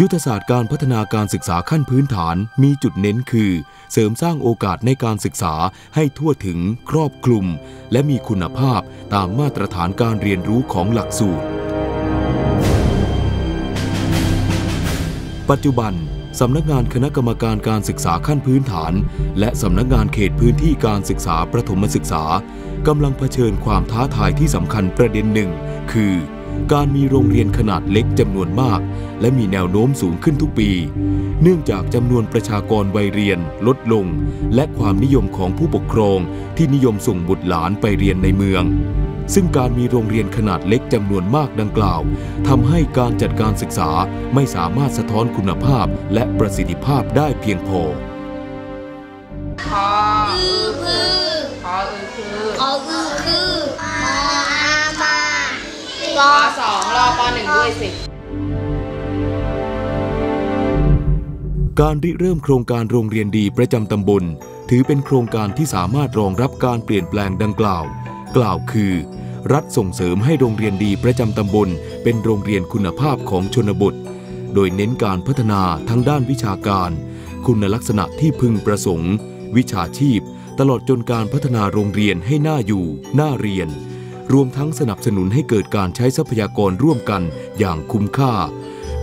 ยุทธศาสตร์การพัฒนาการศึกษาขั้นพื้นฐานมีจุดเน้นคือ เสริมสร้างโอกาสในการศึกษาให้ทั่วถึงครอบคลุม และมีคุณภาพตามมาตรฐานการเรียนรู้ของหลักสูตร ปัจจุบันสำนักงานคณะกรรมการการศึกษาขั้นพื้นฐาน และสำนักงานเขตพื้นที่การศึกษาประถมศึกษากำลังเผชิญความท้าทายที่สำคัญประเด็นหนึ่ง คือ การมีโรงเรียนขนาดเล็กจำนวนมาก และมีแนวโน้มสูงขึ้นทุกปี เนื่องจากจำนวนประชากรวัยเรียนลดลง และความนิยมของผู้ปกครองที่นิยมส่งบุตรหลานไปเรียนในเมือง ซึ่งการมีโรงเรียนขนาดเล็กจำนวนมากดังกล่าวทำให้การจัดการศึกษาไม่สามารถสะท้อนคุณภาพและประสิทธิภาพได้เพียงพอ ปสองรอปหนึ่งด้วยสิการริเริ่มโครงการโรงเรียนดีประจำตำบล ถือเป็นโครงการที่สามารถรองรับการเปลี่ยนแปลงดังกล่าว กล่าวคือ รัฐส่งเสริมให้โรงเรียนดีประจำตำบล เป็นโรงเรียนคุณภาพของชนบท โดยเน้นการพัฒนาทั้งด้านวิชาการ คุณลักษณะที่พึงประสงค์ วิชาชีพ ตลอดจนการพัฒนาโรงเรียนให้น่าอยู่ น่าเรียน รวมทั้งสนับสนุนให้เกิดการใช้ทรัพยากรร่วมกันอย่างคุ้มค่า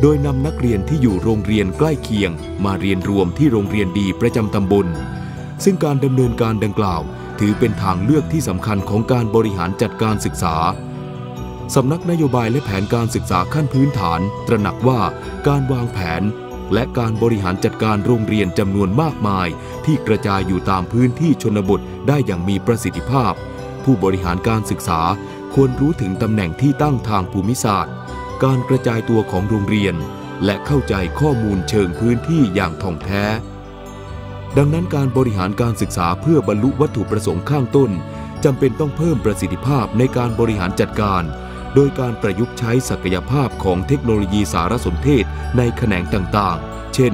โดยนำนักเรียนที่อยู่โรงเรียนใกล้เคียง มาเรียนรวมที่โรงเรียนดีประจำตำบล ซึ่งการดำเนินการดังกล่าว ถือเป็นทางเลือกที่สำคัญของการบริหารจัดการศึกษาสำนักนโยบายและแผนการศึกษาขั้นพื้นฐาน ตระหนักว่าการวางแผน และการบริหารจัดการโรงเรียนจำนวนมากมาย ที่กระจายอยู่ตามพื้นที่ชนบทได้อย่างมีประสิทธิภาพ ผู้บริหารการศึกษาควรรู้ถึงตำแหน่งที่ตั้งทางภูมิศาสตร์ การกระจายตัวของโรงเรียน และเข้าใจข้อมูลเชิงพื้นที่อย่างท่องแท้ ดังนั้นการบริหารการศึกษาเพื่อบรรลุวัตถุประสงค์ข้างต้นจำเป็นต้องเพิ่มประสิทธิภาพในการบริหารจัดการ โดยการประยุกต์ใช้ศักยภาพของเทคโนโลยีสารสนเทศในแขนงต่างๆ เช่น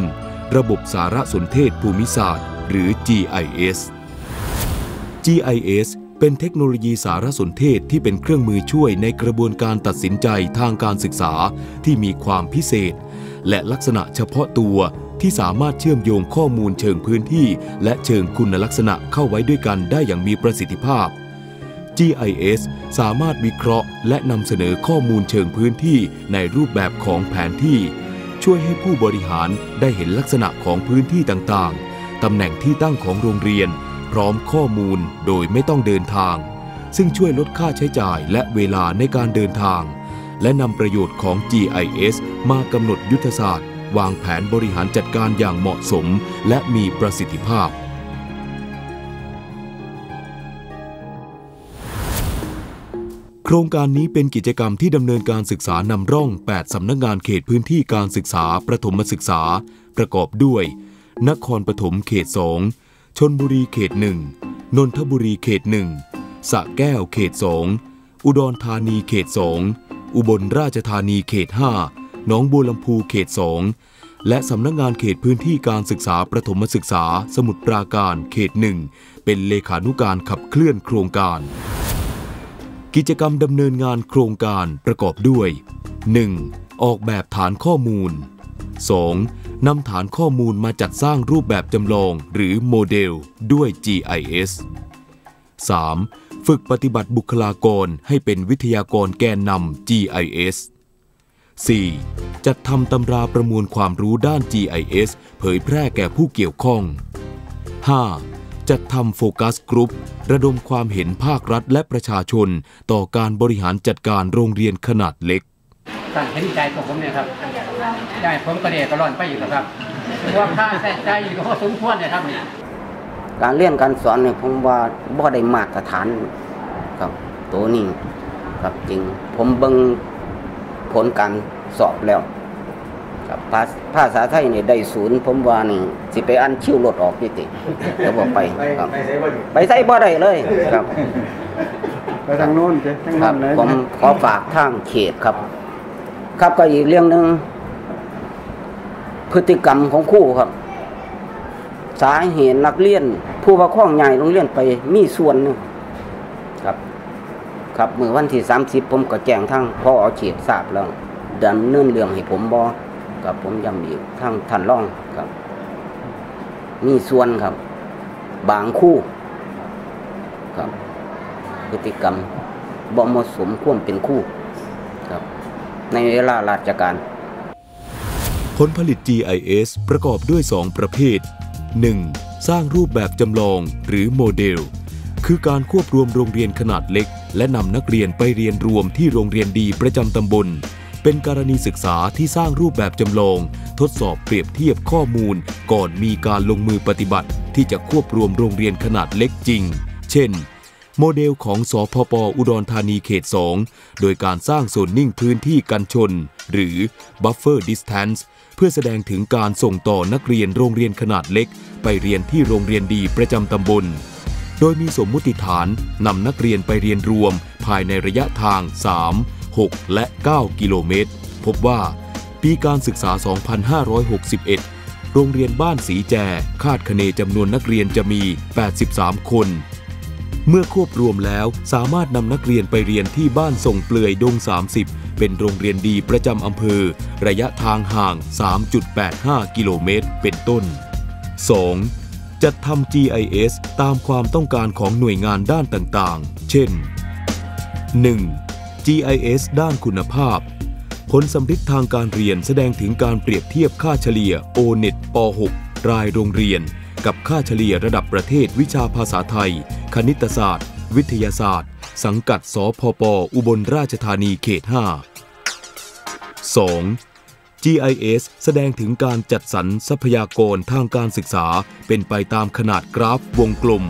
ระบบสารสนเทศภูมิศาสตร์ หรือ GIS GIS เป็นเทคโนโลยีสารสนเทศที่เป็นเครื่องมือช่วยในกระบวนการตัดสินใจทางการศึกษาที่มีความพิเศษ และลักษณะเฉพาะตัวที่สามารถเชื่อมโยงข้อมูลเชิงพื้นที่ และเชิงคุณลักษณะเข้าไว้ด้วยกันได้อย่างมีประสิทธิภาพ GIS สามารถวิเคราะห์ และนำเสนอข้อมูลเชิงพื้นที่ในรูปแบบของแผนที่ ช่วยให้ผู้บริหารได้เห็นลักษณะของพื้นที่ต่างๆ ตำแหน่งที่ตั้งของโรงเรียน พร้อมข้อมูลโดยไม่ต้องเดินทาง ซึ่งช่วยลดค่าใช้จ่ายและเวลาในการเดินทาง และนำประโยชน์ของ GIS มากำหนดยุทธศาสตร์ วางแผนบริหารจัดการอย่างเหมาะสม และมีประสิทธิภาพ โครงการนี้เป็นกิจกรรมที่ดำเนินการศึกษานำร่อง 8 สำนักงานเขตพื้นที่การศึกษาประถมศึกษา ประกอบด้วย นครปฐมเขต 2 ชนบุรีเขต1นนทบุรีเขต1สระแก้วเขต2อุดรธานีเขต2อุบลราชธานีเขต5หนองบัวลำพูเขต2และสำนักงานเขตพื้นที่การศึกษาประถมศึกษาสมุทรปราการเขต1เป็นเลขานุการขับเคลื่อนโครงการ กิจกรรมดำเนินงานโครงการประกอบด้วย 1. ออกแบบฐานข้อมูล 2. นำฐานข้อมูลมาจัดสร้างรูปแบบจำลองหรือโมเดลด้วย GIS 3. ฝึกปฏิบัติบุคลากรให้เป็นวิทยากรแกนนำ GIS 4. จัดทำตำราประมวลความรู้ด้าน GIS เผยแพร่แก่ผู้เกี่ยวข้อง 5. จัดทำโฟกัสกรุ๊ประดมความเห็นภาครัฐและประชาชน ต่อการบริหารจัดการโรงเรียนขนาดเล็กการเห็นใจของผมเนี่ยครับ ได้ผมกระเดกกระร่อนไปอยู่แล้วครับเพราะว่าค่าใช้จ่ายอยู่ก็พอสมควรเนี่ยครับเนี่ยการเรียนการสอนเนี่ยผมว่าบ่ได้มาตรฐานครับตัวนี้ครับจริง ผมเบิ่งผลการสอบแล้วครับภาษภาษาไทยเนี่ยได้ศูนย์ผมว่านี่สิไปอันชิวรถออกนี่ติแล้วบอกไปครับไปใส่บ่ได้เลยครับไปทางโน้นเจ้ทางคโน้รับนเลยผมขอฝากทางเขตครับ ครับก็อีกเรื่องหนึ่ง พฤติกรรมของครู่ครับ สาเหตุนักเรียน ผู้ปกครองใหญ่โรงเรียนไปมีส่วนหนึงครับ ครับเมื่อวันที่สามสิบผมก็แจ้งทางพ่อเขตทราบแล้วดำเนินเรื่องให้ผมบอกับผมย้ำอีกทั้งท่านร่องครับ มีส่วนครับ บางคู่ ครับ พฤติกรรมบ่เหมาะสมควรเป็นคู่ ครับ ในเวลาราชการ ผลผลิต GIS ประกอบด้วย 2 ประเภท 1. สร้างรูปแบบจำลองหรือโมเดล คือการควบรวมโรงเรียนขนาดเล็ก และนำนักเรียนไปเรียนรวมที่โรงเรียนดีประจำตำบล เป็นกรณีศึกษาที่สร้างรูปแบบจำลอง ทดสอบเปรียบเทียบข้อมูล ก่อนมีการลงมือปฏิบัติ ที่จะควบรวมโรงเรียนขนาดเล็กจริง เช่นโมเดลของสพปอุดรธานีเขต 2 โดยการสร้างโซนนิ่งพื้นที่กันชน หรือ buffer distance พื่อแสดงถึงการส่งต่อนักเรียนโรงเรียนขนาดเล็ก ไปเรียนที่โรงเรียนดีประจำตำบล โดยมีสมมุติฐานนำนักเรียนไปเรียนรวม ภายในระยะทาง 3 6 และ 9 กิโลเมตร พบว่า ปีการศึกษา 2561 โรงเรียนบ้านสีแจ คาดคะเนจำนวนนักเรียนจะมี 83 คน เมื่อควบรวมแล้วสามารถนำนักเรียนไปเรียนที่บ้านส่งเปลือยดง 30 เป็นโรงเรียนดีประจำอำเภอ ระยะทางห่าง 3.85 กิโลเมตร เป็นต้น 2. จัดทำ GIS ตามความต้องการของหน่วยงานด้านต่างๆ เช่น 1. GIS ด้านคุณภาพ ผลสำลิดทางการเรียนแสดงถึงการเปรียบเทียบค่าเฉลี่ย O-NET ป .6 รายโรงเรียน กับค่าเฉลี่ยระดับประเทศวิชาภาษาไทย คณิตศาสตร์ วิทยาศาสตร์ สังกัด สพป อุบลราชธานีเขต 5 2. GIS แสดงถึงการจัดสรรทรัพยากรทางการศึกษา เป็นไปตามขนาดกราฟวงกลม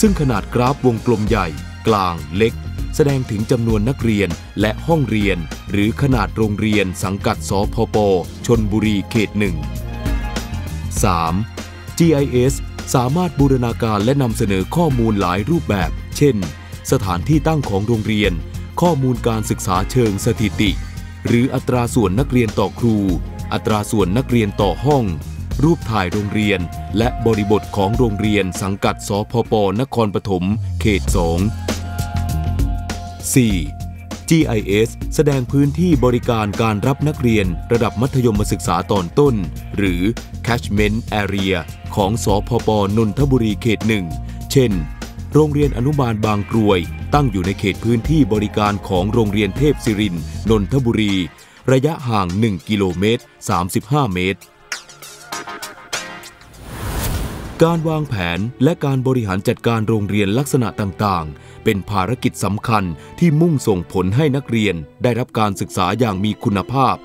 ซึ่งขนาดกราฟวงกลมใหญ่ กลางเล็ก แสดงถึงจำนวนนักเรียนและห้องเรียน หรือขนาดโรงเรียนสังกัด สพป ชนบุรีเขต 1 3. GIS สามารถบูรณาการและนำเสนอข้อมูลหลายรูปแบบ เช่น สถานที่ตั้งของโรงเรียน ข้อมูลการศึกษาเชิงสถิติ หรืออัตราส่วนนักเรียนต่อครู อัตราส่วนนักเรียนต่อห้อง รูปถ่ายโรงเรียน และบริบทของโรงเรียนสังกัดสพปนครปฐมเขต 2 4. GIS แสดงพื้นที่บริการการรับนักเรียนระดับมัธยมศึกษาตอนต้น หรือ Catchment Area ของสพปนนทบุรีเขต 1 เช่น โรงเรียนอนุบาลบางกรวย ตั้งอยู่ในเขตพื้นที่บริการของโรงเรียนเทพศิรินทร์นนทบุรี ระยะห่าง 1 กิโลเมตร 35 เมตร การวางแผนและการบริหารจัดการโรงเรียนลักษณะต่างๆ เป็นภารกิจสำคัญที่มุ่งส่งผลให้นักเรียนได้รับการศึกษาอย่างมีคุณภาพ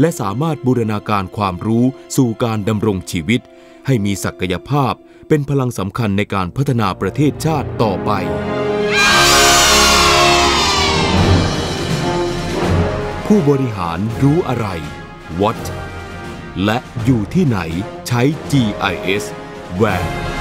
และสามารถบูรณาการความรู้สู่การดำรงชีวิต ให้มีศักยภาพ เป็นพลังสำคัญในการพัฒนาประเทศชาติต่อไป ผู้บริหารรู้อะไร what และอยู่ที่ไหนใช้ GIS where